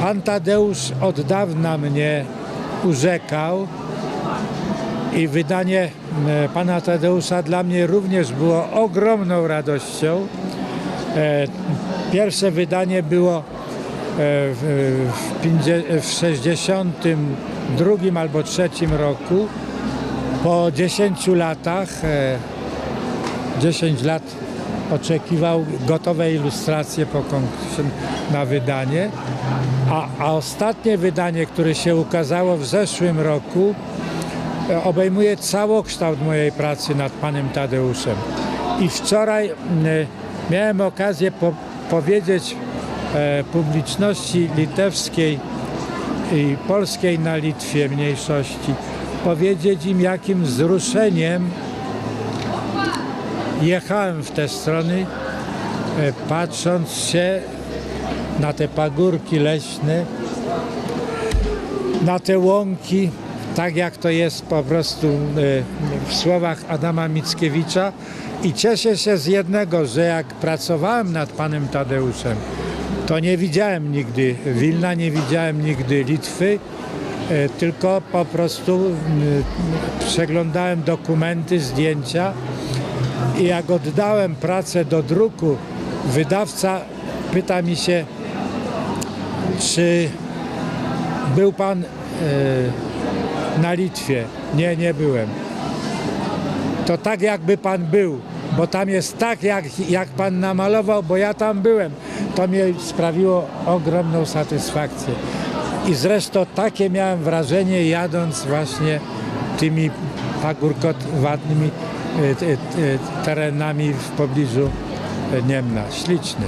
Pan Tadeusz od dawna mnie urzekał i wydanie e, pana Tadeusza dla mnie również było ogromną radością. E, Pierwsze wydanie było e, w, w, pięćdzie- w 62 albo 3 roku. Po 10 latach, e, 10 lat oczekiwał gotowe ilustracje po na wydanie, a, a ostatnie wydanie, które się ukazało w zeszłym roku, e, obejmuje całokształt mojej pracy nad panem Tadeuszem. I wczoraj m, miałem okazję po, powiedzieć e, publiczności litewskiej i polskiej na Litwie mniejszości, powiedzieć im jakim wzruszeniem jechałem w te strony, e, patrząc się na te pagórki leśne, na te łąki, tak jak to jest po prostu e, w słowach Adama Mickiewicza. I cieszę się z jednego, że jak pracowałem nad panem Tadeuszem, to nie widziałem nigdy Wilna, nie widziałem nigdy Litwy, e, tylko po prostu przeglądałem dokumenty, zdjęcia i jak oddałem pracę do druku, wydawca pyta mi się, czy był pan e, na Litwie? Nie, nie byłem. To tak jakby pan był, bo tam jest tak, jak, jak pan namalował, bo ja tam byłem. To mnie sprawiło ogromną satysfakcję. I zresztą takie miałem wrażenie jadąc właśnie tymi pagórkowatnymi terenami w pobliżu Niemna. Śliczny.